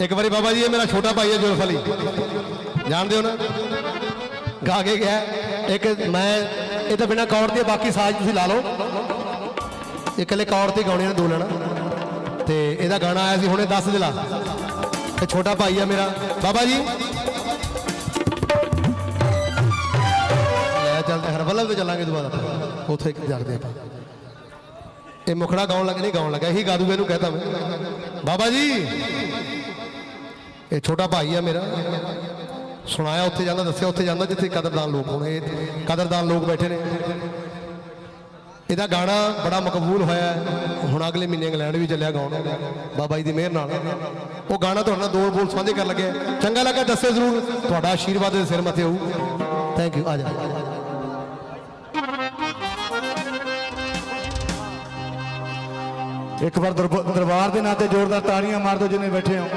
ਇੱਕ ਵਾਰੀ ਬਾਬਾ ਜੀ, ਇਹ ਮੇਰਾ ਛੋਟਾ ਭਾਈ ਹੈ ਜੁਲਫ ਅਲੀ ਜਾਣਦੇ ਹੋ ਨਾ? ਗਾ ਕੇ ਗਿਆ। ਇੱਕ ਮੈਂ, ਇਹ ਤਾਂ ਬਿਨਾ ਕੌਰ ਦੇ ਬਾਕੀ ਸਾਜ਼ ਤੁਸੀਂ ਲਾ ਲਓ। ਇਹ ਇਕੱਲੇ ਕੌਰ ਤੇ ਗਾਉਣੇ ਨੇ ਦੋ ਲੈਣਾ। ਤੇ ਇਹਦਾ ਗਾਣਾ ਆਇਆ ਸੀ ਹੁਣੇ 10 ਦਿਲਾ। ਤੇ ਛੋਟਾ ਭਾਈ ਆ ਮੇਰਾ। ਬਾਬਾ ਜੀ। ਲੈ ਚੱਲਦੇ ਹਰਬਲਬ ਤੇ ਚੱਲਾਂਗੇ ਦੁਬਾਰਾ। ਆਪਾਂ। ਉੱਥੇ ਜੜਦੇ ਆਪਾਂ। ਇਹ ਮੁਖੜਾ ਗਾਉਣ ਲੱਗੇ, ਨਹੀਂ ਗਾਉਣ ਲੱਗਾ, ਇਹੀ ਗਾ ਦੂਗਾ ਇਹਨੂੰ ਕਹਤਾ ਮੈਂ। ਬਾਬਾ ਜੀ। ਇਹ ਛੋਟਾ ਭਾਈ ਆ ਮੇਰਾ। ਸੁਣਾਇਆ ਉੱਥੇ ਜਾਂਦਾ, ਦੱਸਿਆ ਉੱਥੇ ਜਾਂਦਾ ਜਿੱਥੇ ਕਦਰਦਾਨ ਲੋਕ ਹੋਣੇ। ਇਹ ਕਦਰਦਾਨ ਲੋਕ ਬੈਠੇ ਨੇ। ਇਹਦਾ ਗਾਣਾ ਬੜਾ ਮਕਬੂਲ ਹੋਇਆ। ਹੁਣ ਅਗਲੇ ਮਹੀਨੇ ਇੰਗਲੈਂਡ ਵੀ ਚੱਲਿਆ ਗਾਉਣ। ਬਾਬਾ ਜੀ ਦੀ ਮਿਹਰ ਨਾਲ। ਉਹ ਗਾਣਾ ਤੁਹਾਡੇ ਨਾਲ ਦੋ ਬੋਲ ਸਾਂਝੇ ਕਰਨ ਲੱਗਿਆ ਚੰਗਾ ਲੱਗਾ ਦੱਸੇ ਜ਼ਰੂਰ। ਤੁਹਾਡਾ ਆਸ਼ੀਰਵਾਦ ਦੇ ਸਿਰ ਮੱਥੇ ਹੋਊ। ਥੈਂਕ ਯੂ ਆ ਜਾ। ਇੱਕ ਵਾਰ ਦਰਬ- ਦਰਬਾਰ ਦੇ ਨਾਂ ਤੇ ਜ਼ੋਰਦਾਰ ਤਾੜੀਆਂ ਮਾਰ ਦਿਓ ਜਿੰਨੇ ਬੈਠੇ ਹੋ।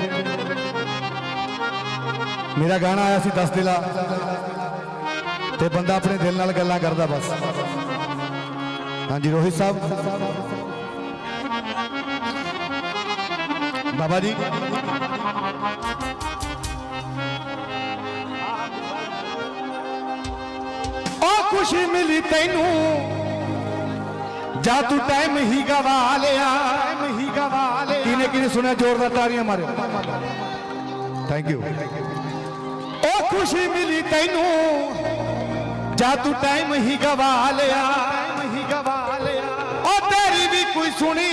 ਮੇਰਾ ਗਾਣਾ ਆਇਆ ਸੀ 10 ਦਿਲਾ। ਤੇ ਬੰਦਾ ਆਪਣੇ ਦਿਲ ਨਾਲ ਗੱਲਾਂ ਕਰਦਾ ਬਸ। ਹਾਂਜੀ ਰੋਹਿਤ ਸਾਹਿਬ। ਬਾਬਾ ਜੀ। ਉਹ ਖੁਸ਼ੀ ਮਿਲੀ ਤੈਨੂੰ। ਜਾ ਤੂੰ ਟਾਈਮ ਹੀ ਗਵਾ ਲਿਆ ਟਾਈਮ ਹੀ ਗਵਾ ਲਿਆ। ਕਿਨੇ ਕਿਨੇ ਸੁਣਿਆ? ਜ਼ੋਰਦਾਰ ਤਾੜੀਆਂ ਮਾਰਿਓ ਥੈਂਕ ਯੂ ਖੁਸ਼ੀ ਮਿਲੀ ਤੈਨੂੰ। ਜਾ ਤੂੰ ਟਾਈਮ ਹੀ ਗਵਾ ਲਿਆ। ਟਾਈਮ ਹੀ ਗਵਾ ਲਿਆ ਉਹ ਤੇਰੀ ਵੀ ਕੋਈ ਸੁਣੀ।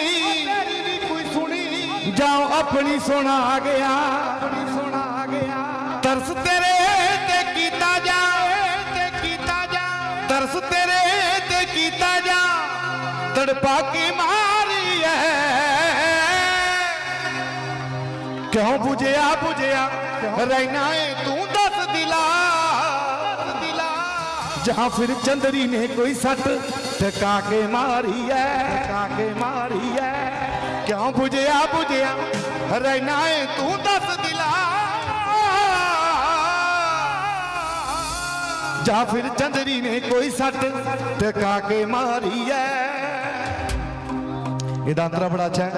ਤੇਰੀ ਵੀ ਕੋਈ ਸੁਣੀ ਜਾਓ ਆਪਣੀ ਸੁਣਾ ਗਿਆ। ਆਪਣੀ ਸੁਣਾ ਗਿਆ ਤਰਸ ਤੇਰੇ ਤੇ ਕੀਤਾ ਜਾ। ਤੇ ਕੀਤਾ ਜਾ ਤਰਸ ਤੇਰੇ ਤੇ ਕੀਤਾ ਜਾ। ਤੜਪਾ ਕੇ ਮਾਰੀ ਐ ਕਿਉਂ 부ਝਿਆ 부ਝਿਆ ਰਹਿਣਾ ਏ ਤੂੰ ਜਾਂ ਫਿਰ ਚੰਦਰੀ ਨੇ ਕੋਈ ਸੱਟ? ਟਕਾ ਕੇ ਮਾਰੀ ਐ ਟਕਾ ਕੇ ਮਾਰੀ ਐ ਕਿਉਂ 부ਝਿਆ 부ਝਿਆ ਰਹਿਣਾ ਏ ਤੂੰ ਦੱਸ ਦਿਲਾ। ਜਾਂ ਫਿਰ ਚੰਦਰੀ ਨੇ ਕੋਈ ਸੱਟ? ਟਕਾ ਕੇ ਮਾਰੀ ਐ ਇਹਦਾ ਅੰਤਰਾ ਬੜਾ ਅੱਛਾ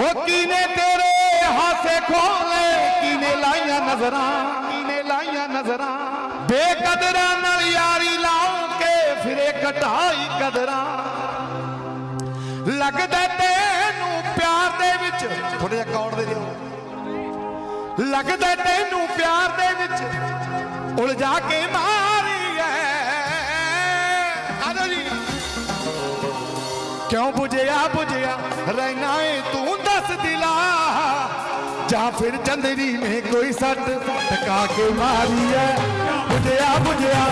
ਹੋ ਕੀਨੇ ਤੇਰੇ ਹਾਸੇ ਖੋਲੇ, ਕੀਨੇ ਲਾਈਆਂ ਨਜ਼ਰਾਂ, ਕੀਨੇ ਲਾਈਆਂ ਨਜ਼ਰਾਂ। ਬੇਕਦਰਾਂ ਨਾਲ ਯਾਰੀ ਲਾਉ ਕੇ ਫਿਰੇ ਘਟਾਈ ਕਦਰਾਂ। ਲੱਗਦਾ ਤੈਨੂੰ ਪਿਆਰ ਦੇ ਵਿੱਚ ਥੋੜੇ ਜਿਹਾ ਕੌੜ ਦੇ ਦਿਓ। ਲੱਗਦਾ ਤੈਨੂੰ ਪਿਆਰ ਦੇ ਵਿੱਚ ਉਲਝਾ ਕੇ ਮਾਰੀ ਐ ਆਜੋ ਜੀ। ਕਿਉਂ 부ਝਿਆ 부ਝਿਆ ਰਹਿਣਾ ਏ ਤੂੰ ਦੱਸ ਦਿਲਾ। ਜਾਂ ਫਿਰ ਚੰਦਰੀ ਨੇ ਕੋਈ ਸੱਟ ਟਕਾ ਕੇ ਮਾਰੀ ਐ ਬੁਝਿਆ ਬੁਝਿਆ।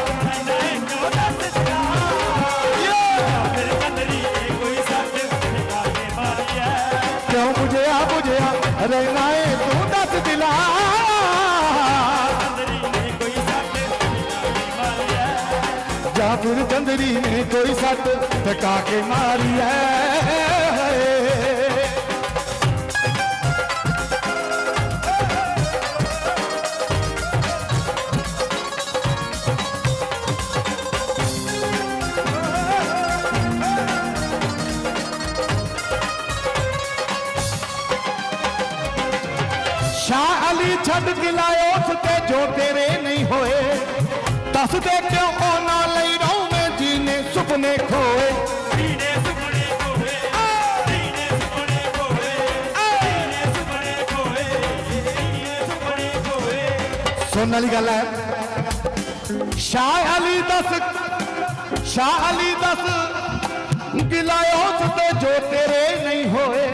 ਕਿਉਂ ਬੁਝਿਆ ਬੁਝਿਆ? ਰਹਿਣਾ ਏ ਤੂੰ ਦੱਸ ਦਿਲਾ। ਜਾਂ ਫਿਰ ਚੰਦਰੀ ਨੇ ਕੋਈ ਸੱਟ ਟਕਾ ਕੇ ਮਾਰੀ ਐ ਸ਼ਾਹ ਅਲੀ ਛੱਡ ਦਿਲਾਇਓ ਉਸ ਤੇ ਜੋ ਤੇਰੇ ਨਹੀਂ ਹੋਏ। ਦੱਸ ਦੇ ਕਿਉਂ ਉਹਨਾਂ ਲਈ ਰੋਵੇਂ ਜੀਨੇ ਸੁਪਨੇ ਖੋਏ। ਸੁਪਨੇ ਸੁਪਨੇ ਸੁਪਨੇ ਸੁਪਨੇ ਕੋਏ ਸੁਣਨ ਵਾਲੀ ਗੱਲ ਹੈ। ਸ਼ਾਹ ਅਲੀ ਦੱਸ ਸ਼ਾਹ ਅਲੀ ਦੱਸ ਗਿਲਾਇਓ ਉਸ ਤੇ ਜੋ ਤੇਰੇ ਨਹੀਂ ਹੋਏ।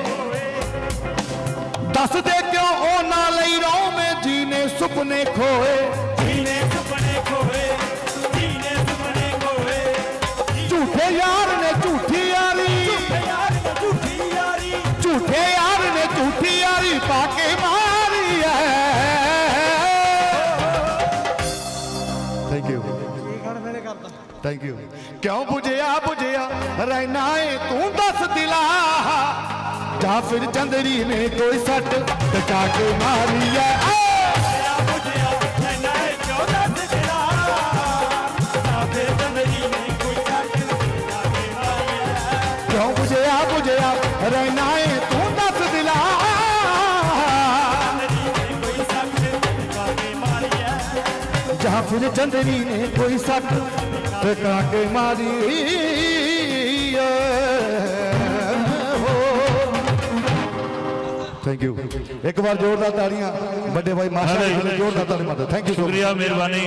ਦੱਸ ਸੁਪਨੇ ਖੋਏ। ਦੀਨੇ ਸੁਪਨੇ ਕੋਏ ਦੀਨੇ ਸੁਪਨੇ ਕੋਏ ਝੂਠੇ ਯਾਰ ਨੇ ਝੂਠੀ ਯਾਰੀ। ਝੂਠੀ ਯਾਰੀ ਝੂਠੇ ਯਾਰ। ਨੇ ਝੂਠੀ ਯਾਰੀ ਪਾ ਕੇ ਮਾਰੀ ਐ। ਥੈਂਕ ਯੂ ਥੈਂਕ ਯੂ ਕਿਉਂ 부ਝਿਆ 부ਝਿਆ ਰਹਿਣਾ ਏ ਤੂੰ ਦੱਸ ਦਿਲਾ। ਜਾਂ ਫਿਰ ਚੰਦਰੀ ਨੇ ਕੋਈ ਸੱਟ ਟਕਾ ਕੇ ਮਾਰੀ ਐ। क्यों बुझया बुझया? रहना है तू दस दिला। जहाँ फिर चंदनी ने कोई सट काटे मारी थैंक यू एक बार जोरदार तालियाँ। बड़े भाई माशाल्लाह जोरदार ताली माता थैंक यू शुक्रिया मेहरबानी।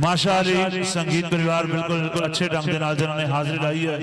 माशाल्लाह संगीत परिवार बिल्कुल अच्छे ढंग के जिन्होंने हाजिरी लाई है।